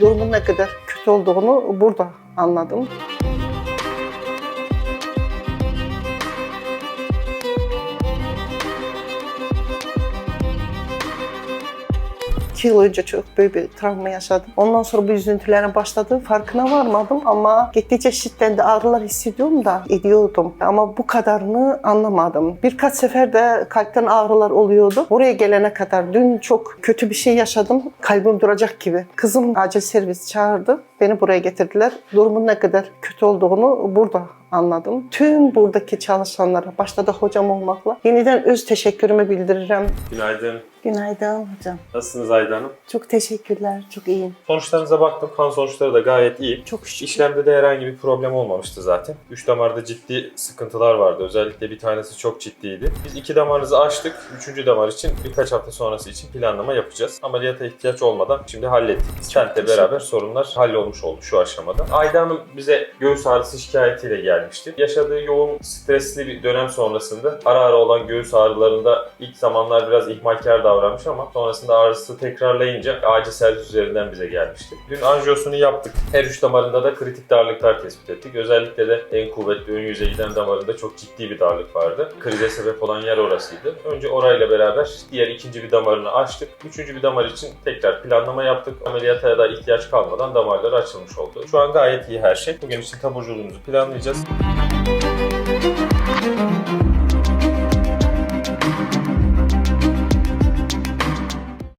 Durumun ne kadar kötü olduğunu burada anladım. İki yıl önce çok büyük bir travma yaşadım. Ondan sonra bu üzüntülerin başladığı farkına varmadım ama gittikçe şiddetli ağrılar hissediyorum da ediyordum. Ama bu kadarını anlamadım. Birkaç sefer de kalpten ağrılar oluyordu. Oraya gelene kadar dün çok kötü bir şey yaşadım. Kalbim duracak gibi. Kızım acil servis çağırdı. Beni buraya getirdiler. Durumun ne kadar kötü olduğunu burada anladım. Tüm buradaki çalışanlara, başta da hocam olmakla yeniden öz teşekkürümü bildiririm. Günaydın. Günaydın hocam. Nasılsınız Ayda Hanım? Çok teşekkürler. Çok iyiyim. Sonuçlarınıza baktım. Kan sonuçları da gayet iyi. Çok şükür. İşlemde de herhangi bir problem olmamıştı zaten. Üç damarda ciddi sıkıntılar vardı. Özellikle bir tanesi çok ciddiydi. Biz iki damarınızı açtık. Üçüncü damar için birkaç hafta sonrası için planlama yapacağız. Ameliyata ihtiyaç olmadan şimdi hallettik. Stentle beraber sorunlar hallolmuş oldu şu aşamada. Ayda Hanım bize göğüs ağrısı şikayetiyle gelmişti. Yaşadığı yoğun stresli bir dönem sonrasında ara ara olan göğüs ağrılarında ilk zamanlar biraz ihmalkar davranmış ama sonrasında ağrısı tekrarlayınca acil servis üzerinden bize gelmişti. Dün anjiyosunu yaptık. Her üç damarında da kritik darlıklar tespit ettik. Özellikle de en kuvvetli ön yüze giden damarında çok ciddi bir darlık vardı. Krize sebep olan yer orasıydı. Önce orayla beraber diğer ikinci bir damarını açtık. Üçüncü bir damar için tekrar planlama yaptık. Ameliyata da ihtiyaç kalmadan damarlar açılmış oldu. Şu an gayet iyi her şey. Bugün için taburculuğumuzu planlayacağız.